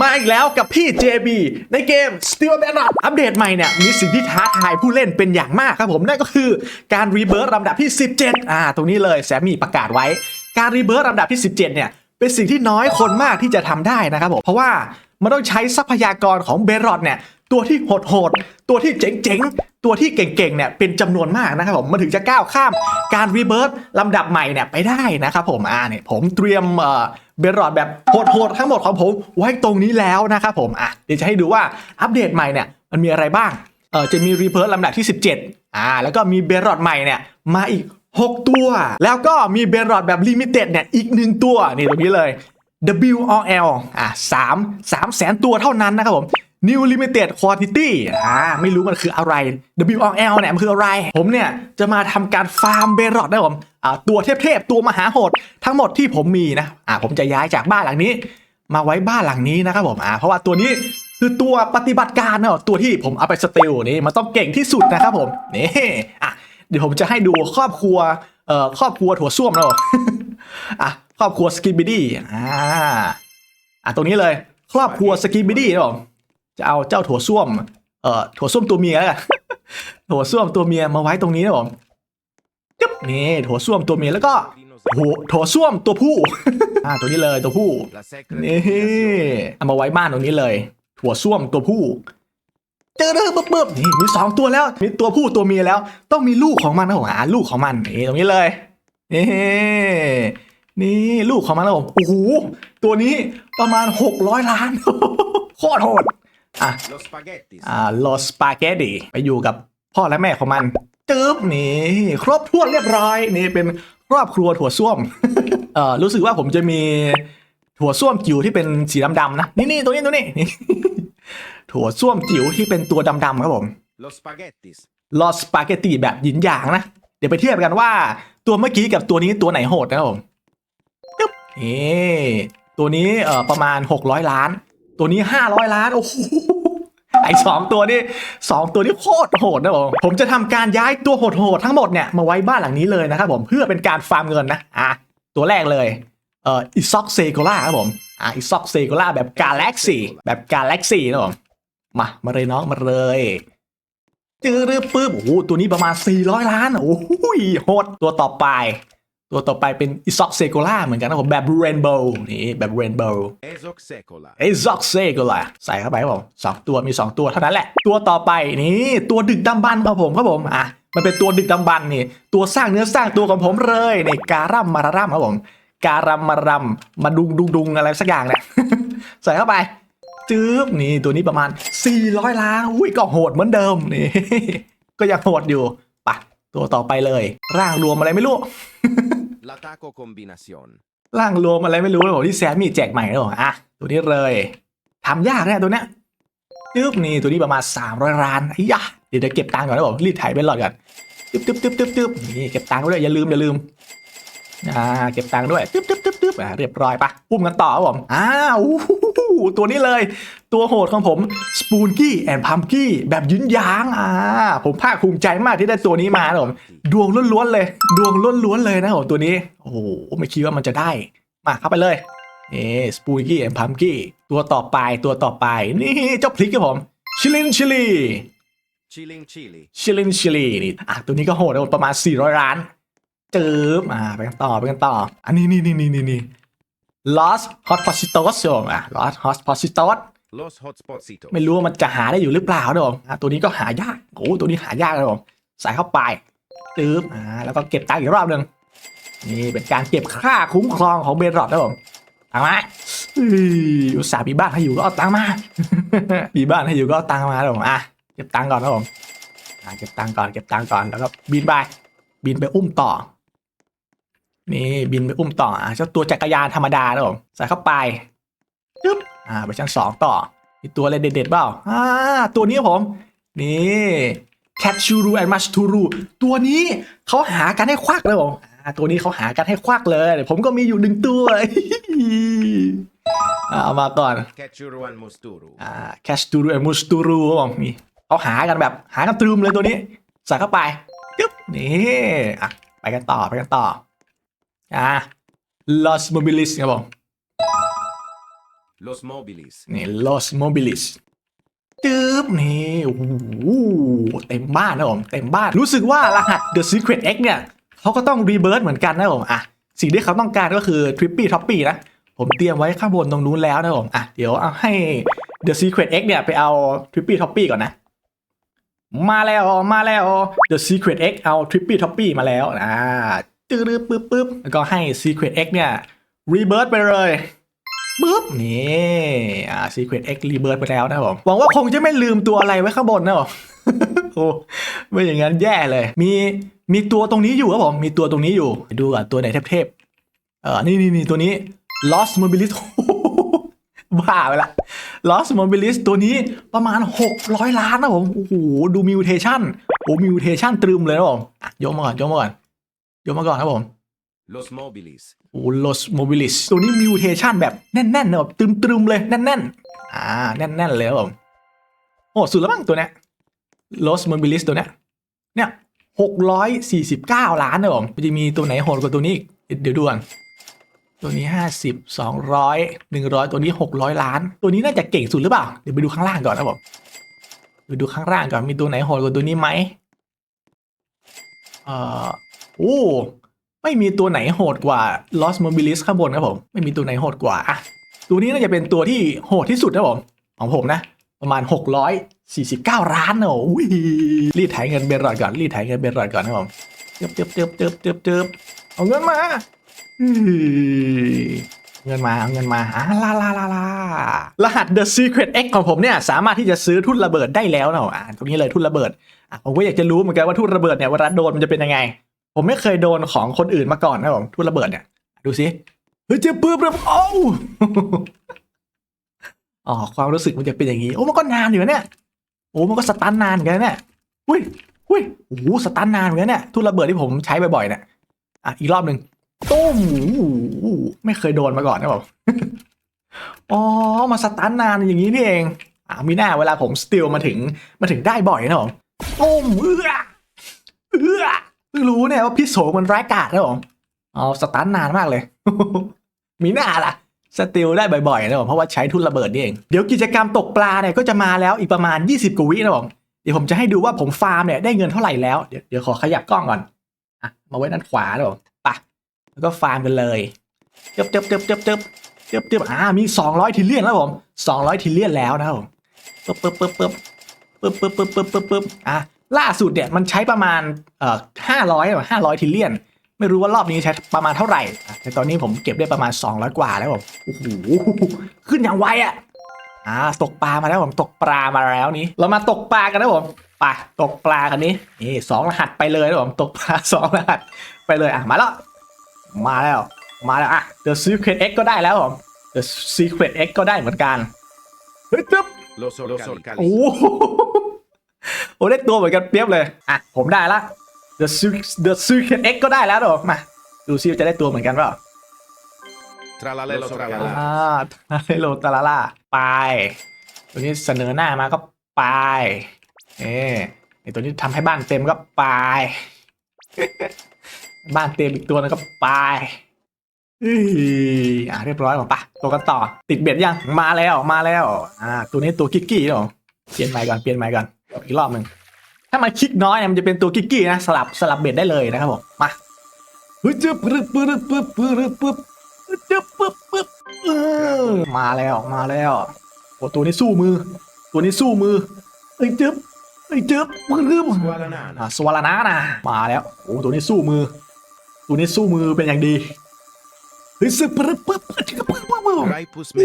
มาอีกแล้วกับพี่ JB ในเกม Steel b a n n e r อัปเดตใหม่เนี่ย มีสิ่งที่ท้าทายผู้เล่นเป็นอย่างมากครับผม นั่นก็คือการรีเบิร์ตลำดับที่ 17 อ่า ตรงนี้เลยแซมมี่ประกาศไว้ การรีเบิร์ตลำดับที่ 17 เนี่ย เป็นสิ่งที่น้อยคนมากที่จะทำได้นะครับผม เพราะว่ามันต้องใช้ทรัพยากรของเบรอดเนี่ย ตัวที่โหดๆ ตัวที่เจ๋งๆ ตัวที่เก่งๆ เนี่ย เป็นจำนวนมากนะครับผม มันถึงจะก้าวข้ามการรีเบิร์ตลำดับใหม่เนี่ยไปได้นะครับผม อ่าเนี่ยผมเตรียม เบรอดแบบโหดๆทั้งหมดของผมไว้ตรงนี้แล้วนะครับผมอะเดี๋ยวจะให้ดูว่าอัปเดตใหม่เนี่ยมันมีอะไรบ้างเออจะมีรีเพิร์ลำดับที่ 17อ่าแล้วก็มีเบรอดใหม่เนี่ยมาอีก 6 ตัว แล้วก็มีเบรอดแบบลิมิเต็ดเนี่ยอีกหนึ่งตัวนี่ตรงนี้เลย WRL อะสามสามแสนตัวเท่านั้นนะครับผม New Limited Quantity อ่าไม่รู้มันคืออะไร WRL เนี่ยมันคืออะไร ผมเนี่ย จะมาทำการฟาร์มเบรอดนะผมอ่าตัวเทพๆ ตัวมหาโหด ทั้งหมดที่ผมมีนะอ่าผมจะย้ายจากบ้านหลังนี้ มาไว้บ้านหลังนี้นะครับผมอ่าเพราะว่าตัวนี้คือตัวปฏิบัติการนะตัวที่ผมเอาไปสติลนี่มันต้องเก่งที่สุดนะครับผมนี่อะเดี๋ยวผมจะให้ดูครอบครัวเอ่อครอบครัวถั่วส้วมนะผมอะครอบครัวสกิบบิดี้อ่าอะตรงนี้เลย ครอบครัวสกิบบิดี้นะผม จะเอาเจ้าถั่วส้วม เอ่อถั่วส้วมตัวเมียแล้วถั่วส้วมตัวเมียมาไว้ตรงนี้นะผมจึ๊บนี่ถั่วส้วมตัวเมียแล้วก็โหถั่วส้วมตัวผู้อ่าตัวนี้เลยตัวผู้นี่เอามาไว้บ้านตรงนี้เลย ถั่วส้วมตัวผู้เจอเลยปึ๊บปึ๊บนี่มีสองตัวแล้วมีตัวผู้ตัวเมียแล้ว ต้องมีลูกของมันนะผมหาลูกของมันนี่ตรงนี้เลยนี่นี่ลูกของมันนะผมโอ้โหตัวนี้ประมาณ 600 ล้านโคตรโหด อะ Lo spaghetti. อ่าลอสปาเกตตีไปอยู่กับพ่อและแม่ของมันจึ๊บนี่ครบถ้วนเรียบร้อยนี่เป็นครอบครัวถั่วส้วมเอ่อรู้สึกว่าผมจะมีถั่วส้วมจิ๋วที่เป็นสีดำๆนะนี่นี่ตรงนี้ตรงนี้นี่ถั่วส้วมจิ๋วที่เป็นตัวดำๆครับผม Lo spaghetti. ลอสปาเกตตีแบบหยินหยางนะเดี๋ยวไปเทียบกันว่าตัวเมื่อกี้กับตัวนี้ตัวไหนโหดนะครับผมจึ๊บนี่ตัวนี้เอ่อประมาณ 600 ล้าน ตัวนี้ 500 ล้าน โอ้โห ไอสองตัวนี้สองตัวนี้โคตรโหดนะผมผมจะทำการย้ายตัวโหดๆทั้งหมดเนี่ยมาไว้บ้านหลังนี้เลยนะครับผมเพื่อเป็นการฟาร์มเงินนะอะตัวแรกเลยเอ่ออิซ็อกเซโกล่าครับผมอะอิซ็อกเซโกล่าแบบกาแล็กซี่แบบกาแล็กซี่นะผมมามาเลยน้องมาเลยจื้อรื้อปื้บโอ้โหตัวนี้ประมาณ 400 ล้านโอ้โหโหดตัวต่อไป ตัวต่อไปเป็นอิซ็อกเซโกล่าเหมือนกันนะผมแบบเรนโบว์นี่แบบเรนโบว์ Esoc secola. ไอ้ซ็อกเซก็ล่ะใส่เข้าไปครับผมสองตัวมีสองตัวเท่านั้นแหละ ตัวต่อไปนี่ตัวดึกดำบรรพ์ครับผมครับผมอะมันเป็นตัวดึกดำบรรพ์นี่ ตัวสร้างเนื้อสร้างตัวของผมเลยในการัมมารารัมครับผมการัมมารัมมาดุงดุงดุงอะไรสักอย่างเนี่ยใส่เข้าไปจื๊บนี่ตัวนี้ประมาณ 400 ล้านอุ้ยก็โหดเหมือนเดิมนี่ก็ยังโหดอยู่ปะตัวต่อไปเลย ร่างรวมอะไรไม่รู้ L'attacco combinazione. ร่างรวมอะไรไม่รู้นะผมที่แซมมี่แจกใหม่นะผมอะตัวนี้เลยทำยากแน่ตัวเนี้ยจึ๊บนี่ตัวนี้ประมาณ 300ล้านไอ้ยะเดี๋ยวเดี๋ยวเก็บตังค์ก่อนนะผมรีดไถไปหลอดก่อนตึ๊บตึ๊บตึ๊บตึ๊บตึ๊บนี่เก็บตังค์ด้วยอย่าลืมอย่าลืมอ่าเก็บตังค์ด้วยตึ๊บตึ๊บตึ๊บตึ๊บอ่าเรียบร้อยปะพุ่มกันต่อครับผมอ้าวตัวนี้เลย ตัวโหดของผมสปูนกี้แอนพัมกี้แบบยืนยางอ่าผมภาคภูมิใจมากที่ได้ตัวนี้มานะผมดวงล้วนๆเลย ดวงล้วนๆเลยนะผมตัวนี้ โอ้โหไม่คิดว่ามันจะได้ มาเข้าไปเลยเอ๊สปูกี้แอนพัมกี้ตัวต่อไปตัวต่อไป นี่เจ้าพริกครับผมชิลินชิลี Chilling chili. ชิลินชิลีนี่อะตัวนี้ก็โหดนะประมาณ 400ล้านเจิบอ่าไปกันต่อไปกันต่อ อันนี้นี่นี่นี่นี่นี่ Lost Hot Positos ผมอะ Lost Hot Positos Los hotspotsitos. ไม่รู้ว่ามันจะหาได้อยู่หรือเปล่านะผมอะตัวนี้ก็หายากโอ้ตัวนี้หายากนะผมใส่เข้าไปตืบอ่าแล้วก็เก็บตังค์อีกรอบหนึ่งนี่เป็นการเก็บค่าคุ้มครองของเบนรอดนะผมตังค์มาอุ้ยอุตส่าห์มีบ้านให้อยู่ก็เอาตังค์มา มีบ้านให้อยู่ก็เอาตังค์มานะผมอะเก็บตังค์ก่อนนะผมอะเก็บตังค์ก่อนเก็บตังค์ก่อนแล้วก็บินไป บินไปอุ้มต่อ นี่บินไปอุ้มต่ออะเจ้าตัวจักรยานธรรมดานะผมใส่เข้าไปจึ๊บ อ่าไปชั้นสองต่อมีตัวอะไรเด็ดๆเปล่าอ่าตัวนี้ครับผมนี่แคทชูรูแอนมัชทูรูตัวนี้เขาหากันให้ควักเลยผมอ่าตัวนี้เขาหากันให้ควักเลยเดี๋ยวผมก็มีอยู่หนึ่งตัวอ่าเอามาก่อน Ketchuruan musturu. อ่าแคชตูรูแอนมูสตูรูครับผมนี่เขาหากันแบบหากันตรึมเลยตัวนี้ใส่เข้าไปจึ๊บนี่อะไปกันต่อไปกันต่ออ่า Los Mobilis ครับผม Los mobilis. นี่ Los Mobilis จึ๊บนี่โอ้โหเต็มบ้านนะผมเต็มบ้านรู้สึกว่ารหัส The Secret X เนี่ยเขาก็ต้องรีเบิร์ h เหมือนกันนะผมอะสิ่งที่เขาต้องการก็คือ Trippy Toppy นะ ผมเตรียมไว้ข้างบนตรงนู้นแล้วนะผมอะเดี๋ยวเอาให้ The Secret X เนี่ยไปเอา Trippy Toppy ก่อนนะ มาแล้วมาแล้ว The Secret X เอา Trippy Toppy มาแล้วอ่าตึ๊ดปึ๊บปึ๊บแล้วก็ให้ Secret X เนี่ยรีเบิร์ h ไปเลย ปึ๊บนี่อ่า Secret X รีเบิร์ h ไปแล้วนะครับผมหวังว่าคงจะไม่ลืมตัวอะไรไว้ข้างบนนะผมโอ้ไม่อย่างนั้นแย่เลย มีมีตัวตรงนี้อยู่ครับผมมีตัวตรงนี้อยู่ ดูก่อนตัวไหนเทพๆเออนี่นี่นี่ตัวนี้ Lost Mobilis บ้าไปละ Lost Mobilis ตัวนี้ประมาณ 600 ล้านนะผมโอ้โหดูมิวเทชันโอ้มิวเทชันตรึมเลยนะผมยกมาก่อนยกมาก่อนยกมาก่อนครับผม Los mobilis. โอ้ Los Mobilis ตัวนี้มิวเทชันแบบแน่นๆนะแบบตรึมๆเลยแน่นๆ อ่า แน่นๆเลยครับผม โอ้ สุดแล้วมั้งตัวเนี้ย Los Mobilis ตัวเนี้ย เนี่ยหกร้อยสี่สิบเก้าล้านนะผมจะมีตัวไหนโหดกว่าตัวนี้อีกเดี๋ยวดูก่อนตัวนี้ห้าสิบสองร้อยหนึ่งร้อยตัวนี้หกร้อยล้าน ตัวนี้น่าจะเก่งสุดหรือเปล่า เดี๋ยวไปดูข้างล่างก่อนนะผมไปดูข้างล่างก่อนมีตัวไหนโหดกว่าตัวนี้ไหมเอ่อโอ้ ไม่มีตัวไหนโหดกว่า Lost Mobilis ข้างบนครับผม ไม่มีตัวไหนโหดกว่าอะตัวนี้น่าจะเป็นตัวที่โหดที่สุดนะผมของผมนะ ประมาณ 649ล้านนะโอ้ยรีดไถเงินเบรอดก่อนรีดไถเงินเบรอดก่อนนะผมเจิบเจิบเจิบเจิบเจิบเจิบเอาเงินมาเงินมาเอาเงินมาอ่าลาลาลาลารหัส The Secret X ของผมเนี่ยสามารถที่จะซื้อทุ่นระเบิดได้แล้วเนาะอ่าตรงนี้เลยทุ่นระเบิดอะผมก็อยากจะรู้เหมือนกันว่าทุ่นระเบิดเนี่ยเวลาโดนมันจะเป็นยังไง ผมไม่เคยโดนของคนอื่นมาก่อนนะผมทุ่นระเบิดเนี่ย ดูสิเฮ้ยเจ็บปื้มเลยโอ้วอ๋อความรู้สึกมันจะเป็นอย่างนี้โอ้มันก็นานอยู่เนี่ยโอ้มันก็สตันนานเหมือนกันเนี่ยอุ้ยอุ้ยโอ้โหสตันนานเหมือนกันเนี่ยทุ่นระเบิดที่ผมใช้บ่อยๆเนี่ยอะอีกรอบหนึ่งตุ้มไม่เคยโดนมาก่อนนะผมอ๋อมาสตันนานอย่างนี้นี่เองอ่ามีหน้าเวลาผมสติลมาถึงมาถึงได้บ่อยนะผมตุ้มเอื้อเอื้อ เพิ่งรู้เนี่ยว่าพี่โสมันร้ายกาจนะผมอ๋อสตันนานมากเลย มีหน้าล่ะสติลได้บ่อยๆนะผมเพราะว่าใช้ทุนระเบิดนี่เอง เดี๋ยวกิจกรรมตกปลาเนี่ยก็จะมาแล้วอีกประมาณ 20กว่าวินะผมเดี๋ยวผมจะให้ดูว่าผมฟาร์มเนี่ยได้เงินเท่าไหร่แล้ว เดี๋ยวเดี๋ยวขอขยับกล้องก่อนอะมาไว้ด้านขวานะผมปะแล้วก็ฟาร์มกันเลยเจ็บเจ็บเจ็บเจ็บเจ็บเจ็บเจ็บอ่ามี 200ทิลเลียนแล้วผม200ทิลเลียนแล้วนะครับผมปึ๊บปึ๊บปึ๊บปึ๊บปึ๊บปึ๊บปึ๊บปึ๊บปึ๊บปึ๊บอะ ล่าสุดเนี่ยมันใช้ประมาณเอ่อ500 500ทิลเลียน ไม่รู้ว่ารอบนี้ใช้ประมาณเท่าไหร่อะแต่ตอนนี้ผมเก็บได้ประมาณ 200 กว่าแล้วผมโอ้โหขึ้นอย่างไวอะอ่าตกปลามาแล้วผมตกปลามาแล้วนี้ เรามาตกปลากันนะผมไปตกปลากันนี้นี่สองรหัสไปเลยนะผมตกปลาสองรหัสไปเลยอะมาแล้วมาแล้วมาแล้วอะ The Secret X ก็ได้แล้วผม The Secret X ก็ได้เหมือนกันเฮ้ยจึ๊บ Los orcalis. โอ้ โหโอ้ได้ตัวเหมือนกันเปรียบเลย อะ ผมได้ละ The Secret The Secret X ก็ได้แล้วเดี๋ยวมา ดูซิว่าจะได้ตัวเหมือนกันเปล่า Tralalelo tralala. อ่าฮัลโหลตาลาล่าไป ตัวนี้เสนอหน้ามาก็ไปเอ๊ไอตัวนี้ทำให้บ้านเต็มก็ไป บ้านเต็มอีกตัวนึงก็ไปอื้ออ่าเรียบร้อยผมปะตัวกันต่อ ติดเบ็ดยัง มาแล้ว มาแล้ว อ่า ตัวนี้ตัวกิกกี้เนาะเปลี่ยนไมค์ก่อน เปลี่ยนไมค์ก่อน อีกรอบหนึ่งถ้ามันคลิกน้อยเนี่ยมันจะเป็นตัวกิกกี้นะสลับสลับเบ็ดได้เลยนะครับผมมาเฮ้ยจึ๊บปึ๊บปึ๊บปึ๊บปึ๊บปึ๊บจึ๊บปึ๊บปึ๊บมาแล้วมาแล้วโอ้ตัวนี้สู้มือ ตัวนี้สู้มือเอ้ยจึ๊บเอ้ยจึ๊บปึ๊บ Gualanana. อ่าสวรรณานะมาแล้วโอ้ตัวนี้สู้มือ ตัวนี้สู้มือเป็นอย่างดีเฮ้ยซึบปึ๊บปึ๊บปึ๊บปึ๊บปึ๊บไกลพุสเ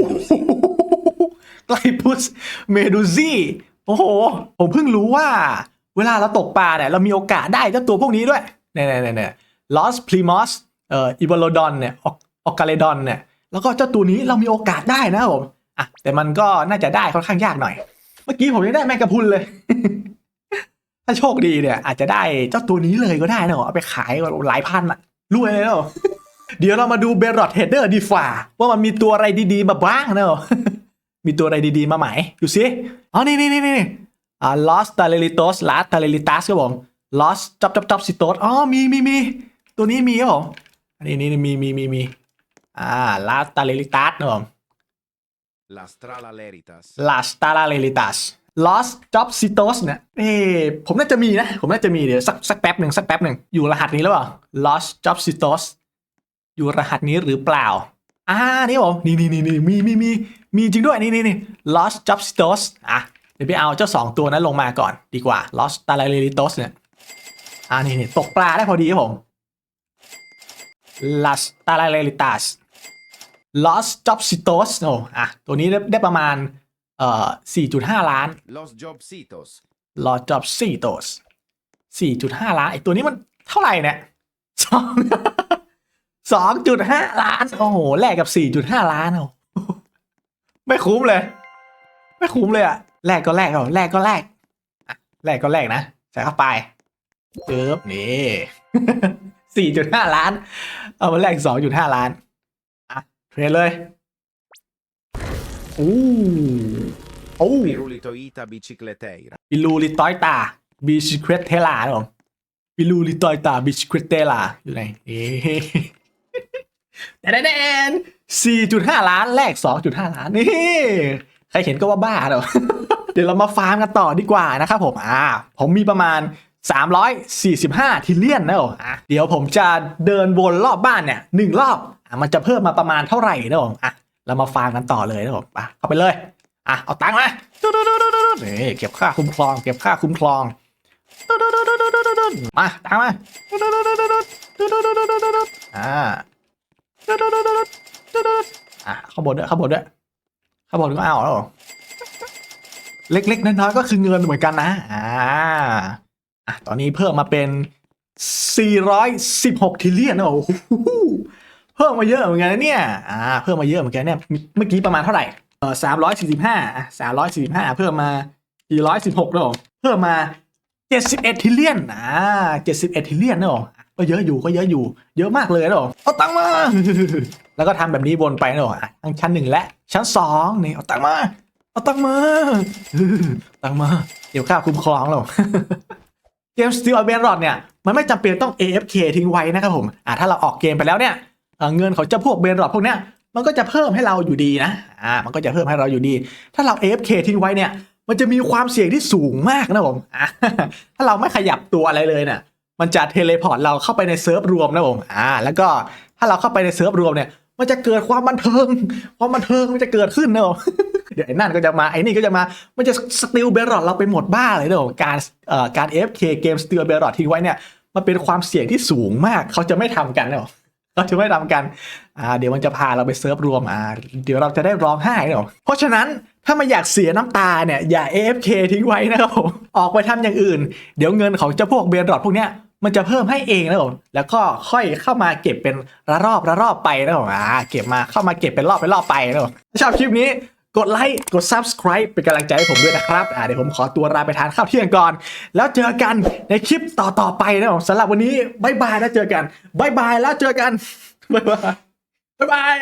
มดูซี่ โอ้โห ผมเพิ่งรู้ว่า เวลาเราตกปลาเนี่ยเรามีโอกาสได้เจ้าตัวพวกนี้ด้วยเนี่ยเนี่ยเนี่ยลอสพลีมอสเอ่ออีบอลดอนเนี่ยออกกาเลดอนเนี่ยแล้วก็เจ้าตัวนี้เรามีโอกาสได้นะผมอะแต่มันก็น่าจะได้ค่อนข้างยากหน่อย เมื่อกี้ผมยังได้แมงกะพุนเลย ถ้าโชคดีเนี่ย อาจจะได้เจ้าตัวนี้เลยก็ได้นะเอาไปขายหลายพันอะรวยเลยเนาะเดี๋ยวเรามาดูเบรอดเฮดเดอร์ดีฝ่าว่ามันมีตัวอะไรดีๆมาบ้างเนาะ มีตัวอะไรดีๆ มาไหมดูสิอ๋อ นี่นี่นี่นี่อ่า lost t a l e r i t o s last t a l e r i t a s ครับผม lost จับจับจับสิโตสอ๋อ มีมีมีตัวนี้มีครับผม อันนี้นี่มีมีมีมีอ่า last t a l e r i t a s นะผม Las tralaleritas. Las t a r a l e r i t a s Los Jobsitos เนี่ยเอ้ผมน่าจะมีนะ ผมน่าจะมีเดี๋ยวสักสักแป๊บหนึ่งสักแป๊บหนึ่งอยู่รหัสนี้แล้วเปล่า Los Jobsitos อยู่รหัสนี้หรือเปล่า อ่า นี่ผมนี่นี่นี่นี่มีมีมี มีจริงด้วยนี่นี่นี่ Los Jobsitos อะเดี๋ยวไปเอาเจ้าสองตัวนั้นลงมาก่อนดีกว่า Los t a r a l e r i t o s เนี่ยอ่านี่นี่ตกปลาได้พอดีครับผม Las t a r a l e r i t a s Los Jobsitos โอ้อะตัวนี้ได้ได้ประมาณเอ่อ4.5 ล้าน Los jobcitos. รอจอบสี่โตสสี่จุดห้าล้านไอตัวนี้มันเท่าไหร่เนี่ยสองสองจุดห้าล้าน โอ้โหแลกกับสี่จุดห้าล้านโอ้โห ไม่คุ้มเลย ไม่คุ้มเลยอะแลกก็แลกเอาแลกก็แลกแลกก็แลกนะใส่เข้าไปเอิบนี่สี่จุดห้าล้าน เอามาแลกสองจุดห้าล้านอะเทรดเลยอู้โอ้ Pirulito ita bicicleteira. ปิลูลิตอยตาบิชครตเทลาครับผมปิลูลิตอยตาบิชครตเทลาอยู่ไหนเอ๊ะแต่แดน สี่จุดห้าล้านแลกสองจุดห้าล้านนี่ใครเห็นก็ว่าบ้าเนาะเดี๋ยวเรามาฟาร์มกันต่อดีกว่านะครับผมอ่าผมมีประมาณ 345 ทิเลียนนะอะเดี๋ยวผมจะเดินวนรอบบ้านเนี่ยหนึ่งรอบอะมันจะเพิ่มมาประมาณเท่าไหร่นะผมอะเรามาฟาร์มกันต่อเลยนะผมอะเข้าไปเลยอะเอาตังค์มาเนี่เก็บค่าคุ้มครอง เก็บค่าคุ้มครองมาตังค์มาอ่า อะข้างบนด้วยข้างบนด้วยข้างบนก็เอาแล้วเหรอเล็กๆน้อยๆก็คือเงินเหมือนกันนะอ่าอะตอนนี้เพิ่มมาเป็น 416ทิลเลียนโอ้โหเพิ่มมาเยอะเหมือนกันนะเนี่ยอ่าเพิ่มมาเยอะเหมือนกันเนี่ยเมื่อกี้ประมาณเท่าไหร่เออสามร้อยสี่สิบห้าสามร้อยสี่สิบห้าเพิ่มมาสี่ร้อยสิบหกแล้วเหรอเพิ่มมาเจ็ดสิบเอ็ดทิลเลียนอ่าเจ็ดสิบเอ็ดทิลเลียนเนอะก็เยอะอยู่ก็เยอะอยู่ เยอะมากเลยเนอะเอาตังมา แล้วก็ทำแบบนี้วนไปเนอะอะทั้งชั้นหนึ่งและ ชั้นสองนี่เอาตังมา เอาตังมาตังมา เดี๋ยวค่าคุ้มครองแล้วเกม Steel b a r o t เนี่ย มันไม่จำเป็นต้อง AFK ทิ้งไว้นะครับผมอ่าถ้าเราออกเกมไปแล้วเนี่ยเเงินเขาจะพวกเบนรอดพวกเนี้ยมันก็จะเพิ่มให้เราอยู่ดีนะอ่ามันก็จะเพิ่มให้เราอยู่ดี ถ้าเรา AFK ทิ้งไว้เนี่ย มันจะมีความเสี่ยงที่สูงมากนะผมอ่าถ้าเราไม่ขยับตัวอะไรเลยเนี่ยมันจะเทเลพอร์ตเราเข้าไปในเซิร์ฟรวมนะผมอ่าแล้วก็ถ้าเราเข้าไปในเซิร์ฟรวมเนี่ย มันจะเกิดความบันเทิง ความบันเทิงมันจะเกิดขึ้นเนอะเดี๋ยวไอ้นั่นก็จะมาไอ้นี่ก็จะมา มันจะสติลเบรอดเราไปหมดบ้าเลยเนอะการเอ่อการ AFK เกมสติลเบรอดทิ้งไว้เนี่ย มันเป็นความเสี่ยงที่สูงมาก เขาจะไม่ทำกันเนอะเขาจะไม่ทำกัน อ่า เดี๋ยวมันจะพาเราไปเซิร์ฟรวม อ่า เดี๋ยวเราจะได้ร้องไห้เนะเพราะฉะนั้นถ้าไม่อยากเสียน้ำตาเนี่ย อย่า AFK ทิ้งไว้นะครับผม ออกไปทำอย่างอื่น เดี๋ยวเงินของเจ้าพวกเบรอดพวกเนี้ย มันจะเพิ่มให้เองนะผมแล้วก็ค่อยเข้ามาเก็บเป็นระรอบระรอบไปนะผมอ่าเก็บมาเข้ามาเก็บเป็นรอบเป็นรอบไปนะผมชอบคลิปนี้กดไลค์กด subscribe เป็นกำลังใจให้ผมด้วยนะครับอ่าเดี๋ยวผมขอตัวลาไปทานข้าวเที่ยงก่อน แล้วเจอกันในคลิปต่อๆไปนะผมสำหรับวันนี้บายบายแล้วเจอกันบายบายแล้วเจอกันบายบายบายบาย